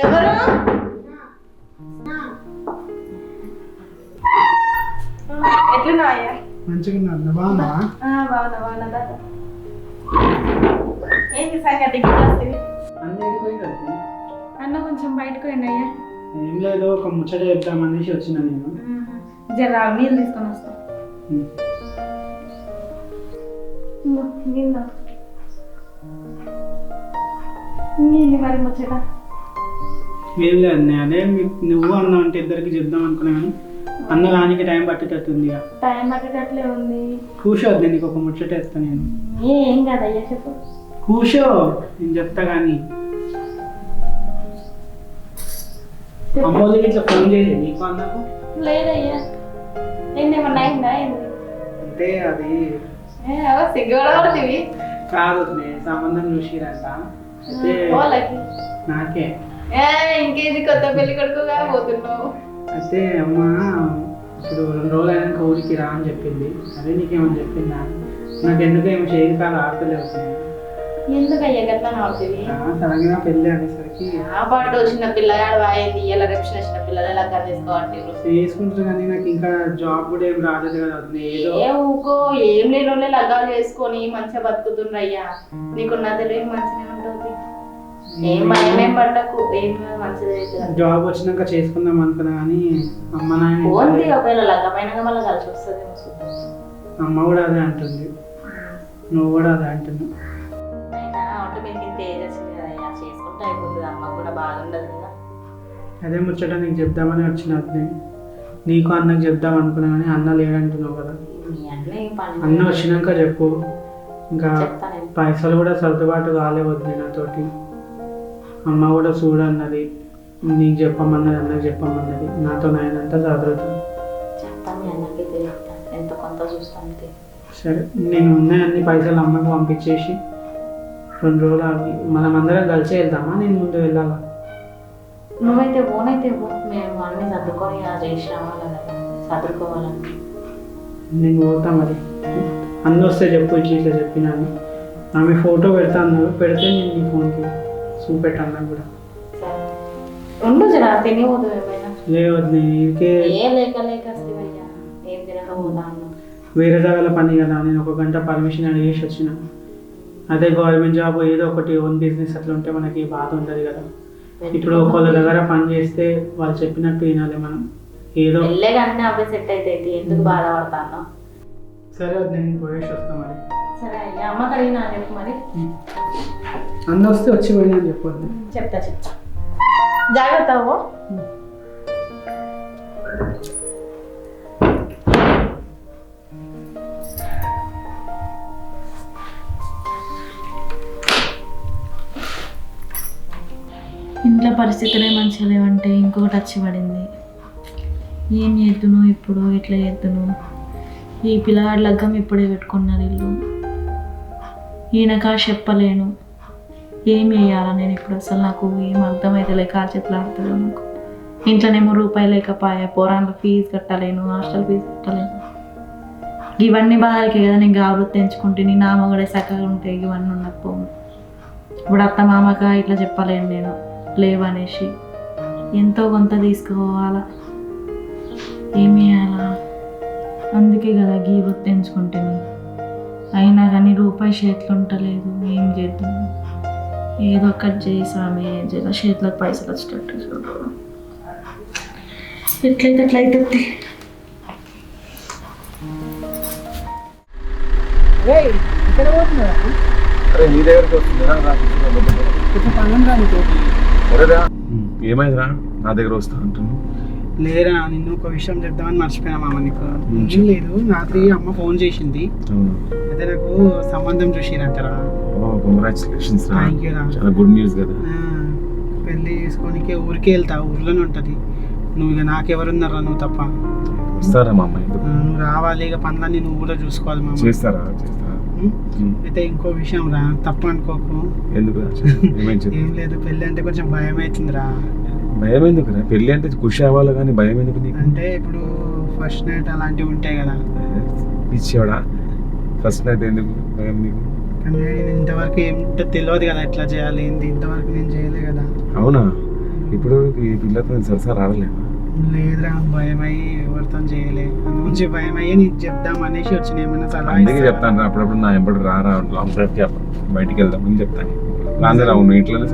ఎవరు? ఎట్లున్నావు అయ్యా మంచిగా ఆ, బాగున్నా బాగున్నా. దాదా ఏంటి సంగతి? అన్నీ కొంచెం బయటకు పోయింది అయ్యా ఏం లేదు ఒక ముచ్చట చెప్తామనేసి వచ్చిన నేను. జర నీళ్ళు తీసుకొని వస్తా. ఉమ్. మరి ముచ్చట. ఏం లేదు అదే నువ్వు అన్నావు అంటే ఇద్దరికి చెప్దాం అనుకున్నా కానీ అన్న దానికి టైం పట్టేటట్టుంది ఇక. టైం పట్టేటట్లే ఉంది. కూర్చోద్దు నీకు ఒక ముచ్చట వేస్తా నేను. ఏ కాదయ్యా చెప్పు. కూర్చో నేను చెప్తా కానీ. అమ్మోళ్ళకి ఇట్లా ఫోన్ చేసి నీకు అన్నకు? లేదయ్యా. ఏందేమన్నా అయిందా ఏంది? అంటే అది ఏ, అవో సిగ్గుపడబడుతుంది కాదు సంబంధం చూసిరంట వాళ్ళకి. నాకే. ఏ ఇంకేది కొత్త పెళ్ళి కొడుకుగా పోతున్నావు? అయితే అమ్మ ఇప్పుడు రెండు రోజులు అయినాక ఊరికి రా అని చెప్పింది. అదే నీకేమని చెప్పిందా? నాకు ఎందుకు ఏమో చేయి కాలు ఆడతలేవు ఎందుకయ్యా గట్లా నవ్వుతుంది సడన్గా పెళ్ళి అనేసరికి ఆ పాటు పిల్లగాడు వాయింది ఇలా వచ్చిన పిల్లలు ఎలా అర్థం చేసుకోవాలి? చేసుకుంటారు కానీ నాకు ఇంకా జాబ్ కూడా ఏం రాలేదు కదా. ఏదో ఏ ఊకో ఏం లేని వాళ్ళే లగ్గాలు చేసుకొని మంచిగా బతుకుతుండ్రయ్యా నీకున్న తెలివి మంచిగా ఉంటుంది. జాబ్ వచ్చినాక చేసుకుందాం అనుకున్నా కానీ అమ్మ నాయన అమ్మ కూడా అదే అంటుంది. నువ్వు కూడా అదే అంటున్నావు అదే ముచ్చట నీకు చెప్దామని వచ్చిన. నీకు అన్నకు చెప్దాం అనుకున్నా కానీ అన్న లేడంటున్నావు కదా. అన్న వచ్చినాక చెప్పు. ఇంకా పైసలు కూడా సర్దుబాటు కాలేవద్దు నాతోటి. అమ్మ కూడా చూడన్నది నీకు చెప్పమన్నది అన్నకి చెప్పమన్నది నాతో నాయనంతా చెప్తాను ఎంత కొంత చూస్తాను సరే నేను ఉన్న అన్ని పైసలు అమ్మకి పంపించేసి రెండు రోజులు ఆగి మనం అందరం కలిసి వెళ్దామా? నేను ముందు వెళ్ళాలా? నువ్వైతే ఓనైతే పో. మేము అన్ని సర్దుకొని ఇలా చేసి రావాలి కదా సర్దుకోవాలని నేను పోతా మరి. అన్న వస్తే చెప్పు ఇట్లా చెప్పినాను ఆమె ఫోటో పెడతా అన్నారు పెడితే నేను నీ ఫోన్కి చూపెట్టాను కూడా. సరే ఉండు జరా తిని పోదు ఏమైనా. లేవద్దు నేను ఇంకే ఏ లేక లేక వస్తావయ్యా ఏం తినక పోదా అన్న వేరే జాగాల పని కదా నేను ఒక గంట పర్మిషన్ అడిగేసి వచ్చిన. అదే గవర్నమెంట్ జాబ్ ఏదో ఒకటి ఓన్ బిజినెస్ అట్లా ఉంటే మనకి బాధ ఉంటుంది కదా. ఇప్పుడు ఒకళ్ళ దగ్గర పని చేస్తే వాళ్ళు చెప్పినట్టు వినాలి మనం. ఏదో వెళ్ళే కానీ అవే సెట్ అయితే ఎందుకు బాధపడతాను. సరే వద్దు నేను పోయేసి వస్తా మరి. సరే అమ్మ చెప్పు మరి. అన్న వస్తే వచ్చి పోయినా చెప్పొద్దు. చెప్తా చెప్తా. జాగ్రత్త అవ్వు. ఇంట్లో పరిస్థితులే మంచిగా లేవంటే ఇంకొకటి వచ్చి పడింది. ఏం చేద్దును ఇప్పుడు ఎట్లా చేద్దును. ఈ పిల్లగాడి లగ్గం ఇప్పుడే పెట్టుకున్నారు ఇల్లు. ఈయనకా చెప్పలేను. ఏం వేయాలా నేను ఇప్పుడు అసలు నాకు ఏం అర్థమైతే లేక ఆ చేతులు ఆడుతుంది నాకు. ఇంట్లోనేమో రూపాయి లేకపోయా పోరాన్ల ఫీజు కట్టలేను హాస్టల్ ఫీజు కట్టలేను. ఇవన్నీ బాధలకే కదా నేను గాబరు తెంచుకుంటే నీ నామ కూడా చక్కగా ఉంటాయి ఇవన్నీ ఉండకపోను ఇప్పుడు అత్త మామక ఇట్లా చెప్పలేను నేను లేవనేసి. ఎంతో కొంత తీసుకోవాలా? ఏమి చేయాలా అందుకే కదా గీ వృత్తి తెంచుకుంటుంది అయినా కానీ రూపాయి చేతులు ఉంటలేదు ఏం చేద్దాం? ఏదో ఒకటి చేసామే జర చేతులకు పైసలు వచ్చేటట్టు చూడు. ఎట్లయితే సరేరా ఏమైందిరా? నా దగ్గర వస్తా అంటున్నాను లేరా నిన్ను ఒక విషయం చెప్దామని మర్చిపోయినా మామ నీకు. లేదు రాత్రి అమ్మ ఫోన్ చేసింది. అయితే నాకు సంబంధం చూసిరంటారా? ఓ కంగ్రాచులేషన్స్ థ్యాంక్ యూ చాలా గుడ్ న్యూస్ కదా. పెళ్ళి చేసుకోనికి ఊరికే వెళ్తా ఊర్లోనే ఉంటుంది. నువ్వు ఇక నాకెవరున్నారా నువ్వు తప్ప? వస్తారా మా అమ్మాయి? నువ్వు రావాలి ఇక పనులన్నీ నువ్వు కూడా చూసుకోవాలి చేస్తారా? చేస్తారా? ఉం. అయితే ఇంకో విషయం రా తప్పు అనుకోకు. ఎందుకు. ఏం లేదు పెళ్ళి అంటే కొంచెం భయం అవుతుందిరా. భయం ఎందుకు రా? పెళ్ళి అంటే ఖుషి అవ్వాలి కానీ భయం ఎందుకు నీకు? అంటే ఇప్పుడు ఫస్ట్ నైట్ అలాంటివి ఉంటాయి కదా. ఇచ్చేవాడా ఫస్ట్ అయితే ఎందుకు భయం నీకు? నేను ఇంతవరకు ఏం తెలియదు కదా ఎట్లా చేయాలి ఏంది ఇంతవరకు నేను చేయలే కదా. అవునా? ఇప్పుడు ఈ పిల్లతో సరసారి ఆడలేను లేదురా భయం అయ్యి ఎవరితో చేయలే. భయం అయ్యి నీకు చెప్దాం అనేసి వచ్చిన ఏమైనా సలహా అందుకే? చెప్తాను రా, అప్పుడప్పుడు నా ఎంబడి రా రా లాంగ్ డ్రైవ్కి బయటికి వెళ్దామని చెప్తాను. రాందే రావు నువ్వు ఇంట్లోనే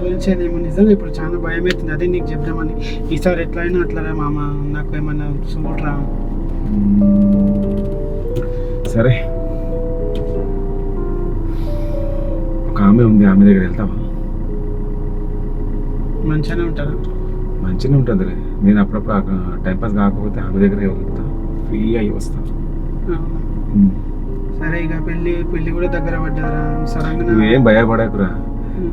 గురించి ఏమో నిజంగా ఇప్పుడు చాలా భయం అవుతుంది అదే నీకు చెప్దామని. ఈసారి ఎట్లయినా అట్లరా మామ నాకు ఏమన్నా చూడరా సరే. ఒక ఆమె ఉంది ఆమె దగ్గర వెళ్తావా? మంచిగానే ఉంటారా. మంచిగా ఉంటుందిలే. నేను అప్పుడప్పుడు టైంపాస్ కాకపోతే ఆమె దగ్గరే వెళ్తా ఫ్రీ అయ్యి వస్తా. సరే ఇక పెళ్ళి పెళ్ళి కూడా దగ్గర పడ్డదిరా సడన్గా నువ్వేం భయపడకురా.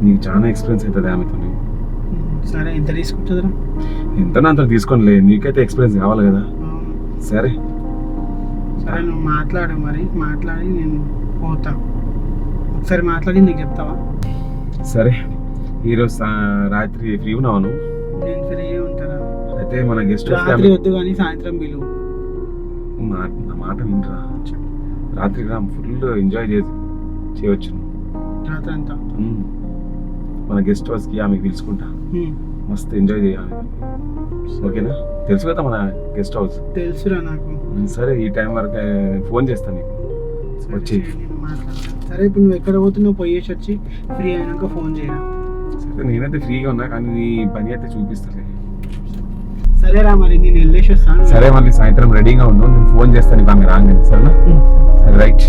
నీకు చాలా ఎక్స్పీరియన్స్ అవుతుంది ఆమెతో సరే ఎంత తీసుకుంటుందిరా? ఎంత అంత తీసుకోనిలే. నీకైతే ఎక్స్పీరియన్స్ కావాలి కదా. సరే. సరే నువ్వు మాట్లాడు మరి. మాట్లాడి నేను పోతా. ఒకసారి మాట్లాడి నీకు చెప్తావా? సరే. ఈరోజు రాత్రి ఫ్రీ ఉన్నావు నువ్వు? నేను ఫ్రీ ఉంటారా అయితే మన గెస్ట్ రాత్రి వద్దు కానీ సాయంత్రం బిలు నా మాట వినరా? రాత్రి రా ఫుల్ ఎంజాయ్ చేసి చేయవచ్చు రాత్రి అంతా. మన గెస్ట్ హౌస్కి ఆమెకి పిలుచుకుంటా. మస్తు ఎంజాయ్ చేయాలి. ఓకేనా? తెలుసు కదా మన గెస్ట్ హౌస్? తెలుసురా నాకు. సరే ఈ టైం వరకు ఫోన్ చేస్తాను నీకు. సరే, వచ్చి. సరే. సరే ఇప్పుడు నువ్వు ఎక్కడ పోతున్నావు? పోయేసి వచ్చి ఫ్రీ అయినాక ఫోన్ చేయరా సరే నేనైతే ఫ్రీగా ఉన్నా కానీ నీ పని అయితే చూపిస్తాలే. సరేరా మరి నేను వెళ్ళేసి వస్తాను. సరే మళ్ళీ సాయంత్రం రెడీగా ఉన్నావు నేను ఫోన్ చేస్తాను నీకు ఆమె రాగానే. సరేనా. సరే రైట్.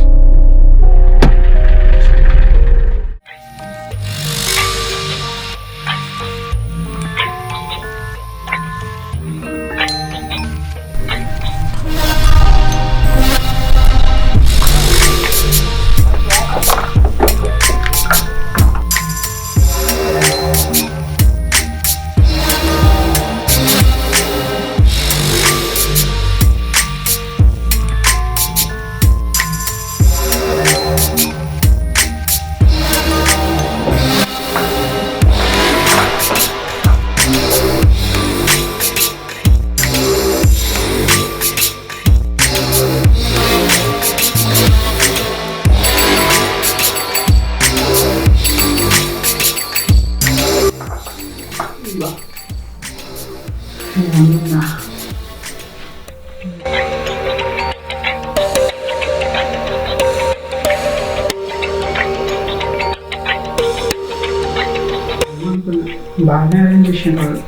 bahanların düşünün.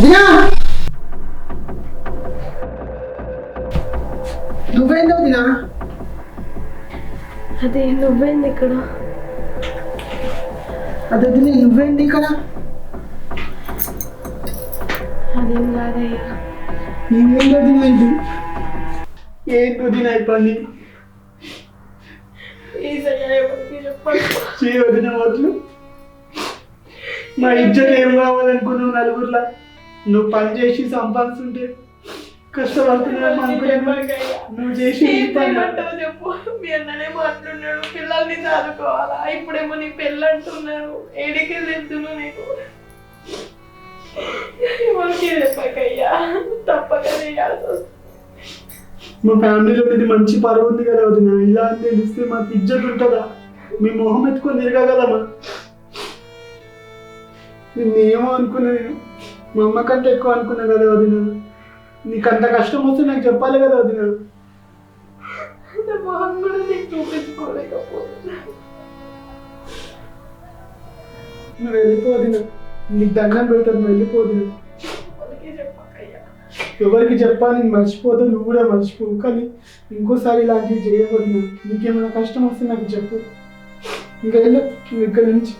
Yeah. అదే నువ్వేంది ఇక్కడ? అదే దినా నువ్వేంటి ఇక్కడ? అదేం కాదయ్యా నువ్వేందో దినా ఇది ఏంటో ఈ పని వదిన వద్దు మా ఇజ్జత్ ఏం కావాలనుకున్నావు నలుగురిలా? నువ్వు పని చేసి సంపాదిస్తుంటే నువ్వు చేసి చెప్పు. మీ అన్ననే మాట్లాడున్నాడు పిల్లల్ని చదువుకోవాలా? ఇప్పుడేమో నీ పెళ్ళి అంటున్నారు. ఏడికి వెళ్తున్నా నీకు. ఎవరికి చెప్పకయ్యా? తప్పక చేయాల్సి వస్తుంది. మా ఫ్యామిలీలో ఇది మంచి పరువు ఉంది కదా వదిన. ఇలా అని తెలిస్తే మాకు ఇజ్జత్ ఉంటుందా? మీ మొహం ఎత్తుకొని తిరగగలమా? నిన్నేమో అనుకున్నా నేను. మా అమ్మ కంటే ఎక్కువ అనుకున్నా కదా వదిన. నీకు అంత కష్టం వస్తే నాకు చెప్పాలి కదా వదిన. నా మొహం కూడా నీకు చూపించుకోలేకపోతున్నా. నువ్వు వెళ్ళిపోదిన నీకు దండం పెడతాను నువ్వు వెళ్ళిపోదిన ఎవరికి చెప్పాలి నేను మర్చిపోతా నువ్వు కూడా మర్చిపోవు. కానీ ఇంకోసారి ఇలాంటివి చేయకూడదు నీకేమైనా కష్టం వస్తే నాకు చెప్పు. ఇంకా వెళ్ళు నువ్వు ఇక్కడ నుంచి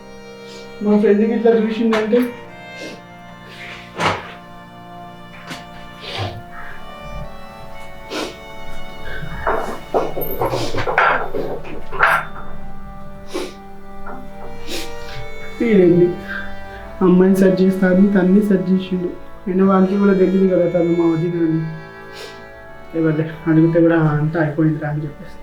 మా ఫ్రెండ్కి ఇట్లా చూసిందంటే వీడేంది అమ్మాయిని సెట్ చేస్తాను తన్ని సెట్ చేసిండు. అయినా వాళ్ళకి కూడా తెలియదు కదా తను మా వదిన అని అడిగితే కూడా అంతా అయిపోయిందిరా అని చెప్పేసి.